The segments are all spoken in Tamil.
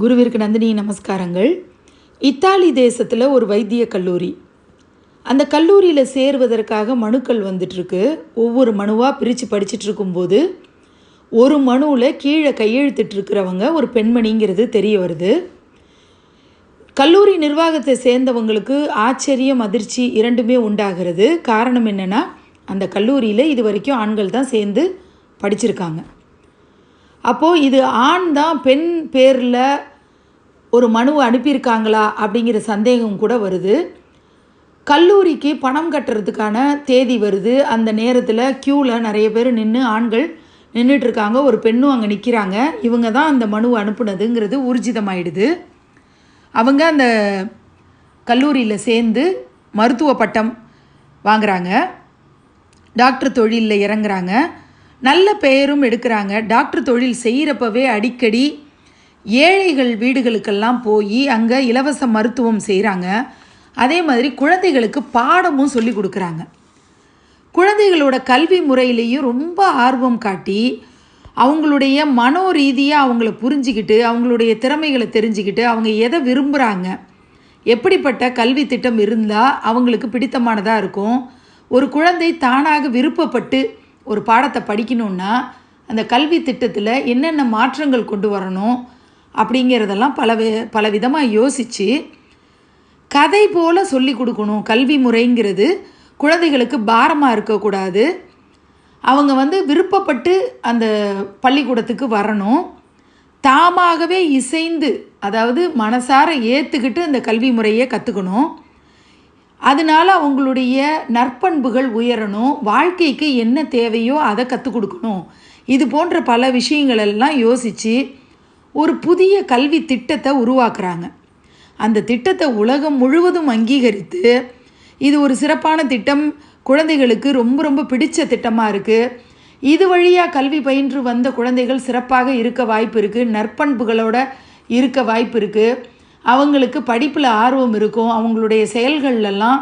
குருவிற்கு நந்தினி நமஸ்காரங்கள். இத்தாலி தேசத்தில் ஒரு வைத்திய கல்லூரி. அந்த கல்லூரியில் சேருவதற்காக மனுக்கள் வந்துட்டுருக்கு ஒவ்வொரு மனுவாக பிரித்து படிச்சிட்டுருக்கும்போது ஒரு மனுவில் கீழே கையெழுத்திட்டுருக்கிறவங்க ஒரு பெண்மணிங்கிறது தெரிய வருது. கல்லூரி நிர்வாகத்தை சேர்ந்தவங்களுக்கு ஆச்சரியம் அதிர்ச்சி இரண்டுமே உண்டாகிறது. காரணம் என்னென்னா அந்த கல்லூரியில் இது வரைக்கும் ஆண்கள் தான் சேர்ந்து படிச்சிருக்காங்க. அப்போது இது ஆண் தான் பெண் பேரில் ஒரு மனுவை அனுப்பியிருக்காங்களா அப்படிங்கிற சந்தேகம் கூட வருது. கல்லூரிக்கு பணம் கட்டுறதுக்கான தேதி வருது. அந்த நேரத்தில் க்யூவில் நிறைய பேர் நின்று ஆண்கள் நின்றுட்டுருக்காங்க ஒரு பெண்ணும் அங்கே நிற்கிறாங்க இவங்க தான் அந்த மனுவை அனுப்புனதுங்கிறது ஊர்ஜிதமாயிடுது. அவங்க அந்த கல்லூரியில் சேர்ந்து மருத்துவ பட்டம் வாங்குகிறாங்க டாக்டர் தொழிலில் இறங்குறாங்க. நல்ல பெயரும் எடுக்கிறாங்க. டாக்டர் தொழில் செய்கிறப்பவே அடிக்கடி ஏழைகள் வீடுகளுக்கெல்லாம் போய் அங்கே இலவச மருத்துவம் செய்கிறாங்க அதே மாதிரி குழந்தைகளுக்கு பாடமும் சொல்லி கொடுக்குறாங்க. குழந்தைகளோட கல்வி முறையிலையும் ரொம்ப ஆர்வம் காட்டி அவங்களுடைய மனோ ரீதியாக அவங்கள புரிஞ்சிக்கிட்டு அவங்களுடைய திறமைகளை தெரிஞ்சுக்கிட்டு அவங்க எதை விரும்புகிறாங்க எப்படிப்பட்ட கல்வி திட்டம் இருந்தால் அவங்களுக்கு பிடித்தமானதாக இருக்கும். ஒரு குழந்தை தானாக விருப்பப்பட்டு ஒரு பாடத்தை படிக்கணுன்னா அந்த கல்வி திட்டத்தில் என்னென்ன மாற்றங்கள் கொண்டு வரணும் அப்படிங்கிறதெல்லாம் பல பல விதமாக யோசித்து கதை போல் சொல்லி கொடுக்கணும். கல்வி முறைங்கிறது குழந்தைகளுக்கு பாரமாக இருக்கக்கூடாது. அவங்க வந்து விருப்பப்பட்டு அந்த பள்ளிக்கூடத்துக்கு வரணும். தாமாகவே இசைந்து அதாவது மனசார ஏற்றுக்கிட்டு அந்த கல்வி முறையை கற்றுக்கணும் அதனால் அவங்களுடைய நற்பண்புகள் உயரணும். வாழ்க்கைக்கு என்ன தேவையோ அதை கற்றுக் கொடுக்கணும். இது போன்ற பல விஷயங்களெல்லாம் யோசித்து ஒரு புதிய கல்வி திட்டத்தை உருவாக்குறாங்க. அந்த திட்டத்தை உலகம் முழுவதும் அங்கீகரித்து இது ஒரு சிறப்பான திட்டம். குழந்தைகளுக்கு ரொம்ப ரொம்ப பிடிச்ச திட்டமாக இருக்குது இது வழியாக கல்வி பயின்று வந்த குழந்தைகள் சிறப்பாக இருக்க வாய்ப்பு இருக்குது நற்பண்புகளோட இருக்க வாய்ப்பு இருக்குது அவங்களுக்கு படிப்பில் ஆர்வம் இருக்கும் அவங்களுடைய செயல்கள்லாம்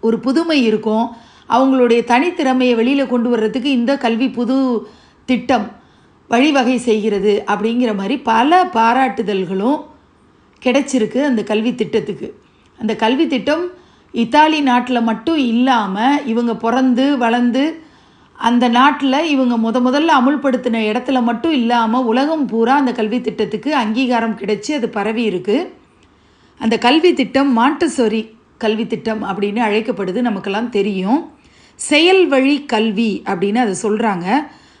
ஒரு புதுமை இருக்கும். அவங்களுடைய தனித்திறமையை வெளியில் கொண்டு வர்றதுக்கு இந்த கல்வி புது திட்டம் வழிவகை செய்கிறது அப்படிங்கிற மாதிரி பல பாராட்டுதல்களும் கிடைச்சிருக்கு அந்த கல்வி திட்டத்துக்கு. அந்த கல்வி திட்டம் இத்தாலி நாட்டில் மட்டும் இல்லாமல் இவங்க பிறந்து வளர்ந்து அந்த நாட்டில் இவங்க முத முதல்ல அமுல்படுத்தின இடத்துல மட்டும் இல்லாமல் உலகம் பூரா அந்த கல்வி திட்டத்துக்கு அங்கீகாரம் கிடைச்சி அது பரவி இருக்குது அந்த கல்வி திட்டம் மாண்டசோரி கல்வி திட்டம் அப்படின்னு அழைக்கப்படுது நமக்கெல்லாம் தெரியும். செயல் வழி கல்வி அப்படின்னு அதை சொல்கிறாங்க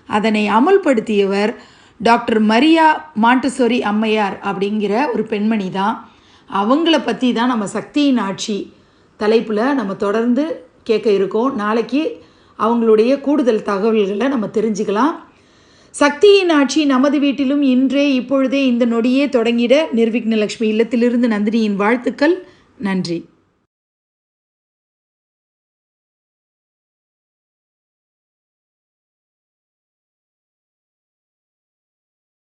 அதனை அமுல்படுத்தியவர் டாக்டர் மரியா மாண்டசோரி அம்மையார் அப்படிங்கிற ஒரு பெண்மணி தான். அவங்கள பற்றி தான் நம்ம சக்தியின் ஆட்சி தலைப்பில் நம்ம தொடர்ந்து கேட்க இருக்கோம். நாளைக்கு அவங்களுடைய கூடுதல் தகவல்களை நம்ம தெரிஞ்சுக்கலாம். சக்தியின் ஆட்சி நமது வீட்டிலும் இன்றே இப்பொழுதே இந்த நொடியே தொடங்கிட நிர்விக்னலக்ஷ்மி இல்லத்திலிருந்து நந்தினியின் வாழ்த்துக்கள். நன்றி.